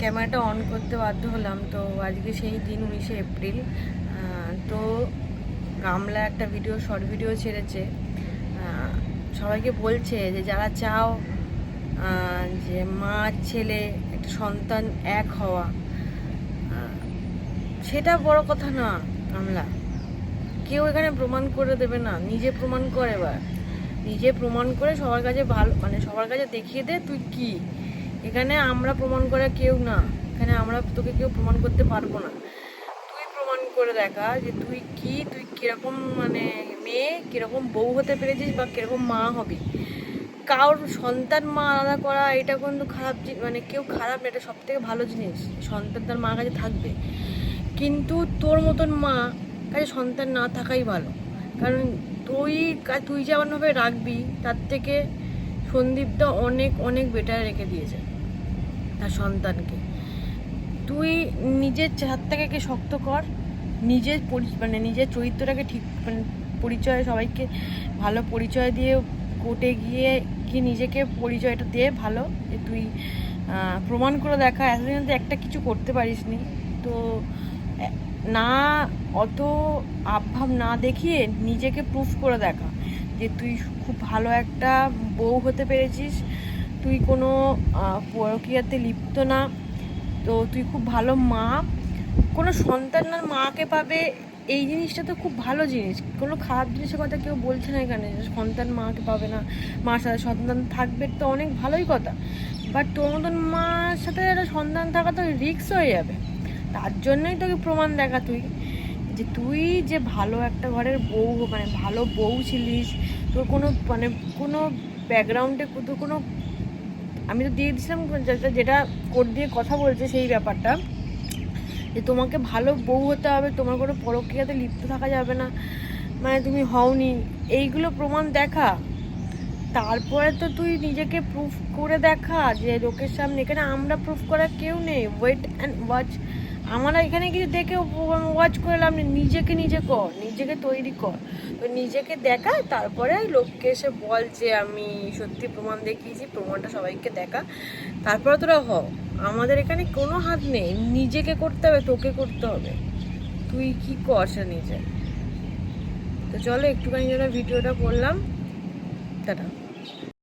ক্যামেরাটা অন করতে বাধ্য হলাম। তো আজকে সেই দিন উনিশে এপ্রিল। তো গামলা একটা ভিডিও শর্ট ভিডিও ছেড়েছে। সবাইকে বলছে যে, যারা চাও যে মা, ছেলে, একটা সন্তান এক হওয়া সেটা বড় কথা না, গামলা। কেউ এখানে প্রমাণ করে দেবে না। নিজে প্রমাণ কর এবার। নিজে প্রমাণ করে সবার কাছে ভালো মানে সবার কাছে দেখিয়ে দে তুই কি। এখানে আমরা প্রমাণ করা কেউ না। এখানে আমরা তোকে কেউ প্রমাণ করতে পারব না। তুই প্রমাণ করে দেখা যে তুই কি, তুই কীরকম মানে মেয়ে, কীরকম বউ হতে পেরেছিস বা কীরকম মা হবি। কারোর সন্তান মা আলাদা করা, এটা কিন্তু খারাপ মানে কেউ খারাপ এটা সব থেকে ভালো জিনিস। সন্তান তার মা কাছে থাকবে। কিন্তু তোর মতন মা কাছে সন্তান না থাকাই ভালো। কারণ তুই তুই যেমনভাবে রাখবি, তার থেকে সন্দীপটা অনেক অনেক বেটার রেখে দিয়েছে। তার সন্তানকে। তুই নিজের হাতটাকে শক্ত কর, নিজের মানে নিজের চরিত্রটাকে ঠিক মানে পরিচয়, সবাইকে ভালো পরিচয় দিয়ে কোর্টে গিয়ে কি নিজেকে পরিচয়টা দিয়ে ভালো, যে তুই প্রমাণ করে দেখা, এতদিন তো একটা কিছু করতে পারিসনি। তো না, অত আভাব না দেখিয়ে নিজেকে প্রুফ করে দেখা যে তুই খুব ভালো একটা বউ হতে পেরেছিস। তুই কোনো প্রক্রিয়াতে লিপ্ত না, তো তুই খুব ভালো মা। কোনো সন্তান আর মাকে পাবে, এই জিনিসটা তো খুব ভালো জিনিস। কোনো খারাপ জিনিসের কথা কেউ বলছে না এখানে সন্তান মাকে পাবে না। মার সাথে সন্তান থাকবে তো অনেক ভালোই কথা। বাট তোর মতন মার সাথে একটা সন্তান থাকা তো রিক্স হয়ে যাবে। তার জন্যই তোকে প্রমাণ দেখা তুই। যে তুই যে ভালো একটা ঘরের বউ মানে ভালো বউ ছিলিস, তোর কোনো মানে কোনো ব্যাকগ্রাউন্ডে তোর কোনো আমি তো দিয়ে দিছিলাম যেটা কোড দিয়ে কথা বলছে সেই ব্যাপারটা। যে তোমাকে ভালো বউ হতে হবে, তোমার কোনো পরক্রিয়াতে লিপ্ত থাকা যাবে না। মানে তুমি হওনি। এইগুলো প্রমাণ দেখা। তারপরে তো তুই নিজেকে প্রুফ করে দেখা যে লোকের সামনে। এখানে আমরা প্রুফ করা কেউ নেই। ওয়েট অ্যান্ড ওয়াচ আমরা এখানে কিছু দেখে ওয়াচ করে লাভ নেই। নিজেকে নিজে কর, নিজেকে তৈরি কর। তো নিজেকে দেখা, তারপরে লোককে এসে বল যে আমি সত্যি প্রমাণ দেখিয়েছি, প্রমাণটা সবাইকে দেখা। তারপরে তোরা হ। আমাদের এখানে কোনো হাত নেই। নিজেকে করতে হবে, তোকে করতে হবে। তুই কি কর সে নিজে? তো চলো একটুখানি যেন ভিডিওটা করলাম। টাটা।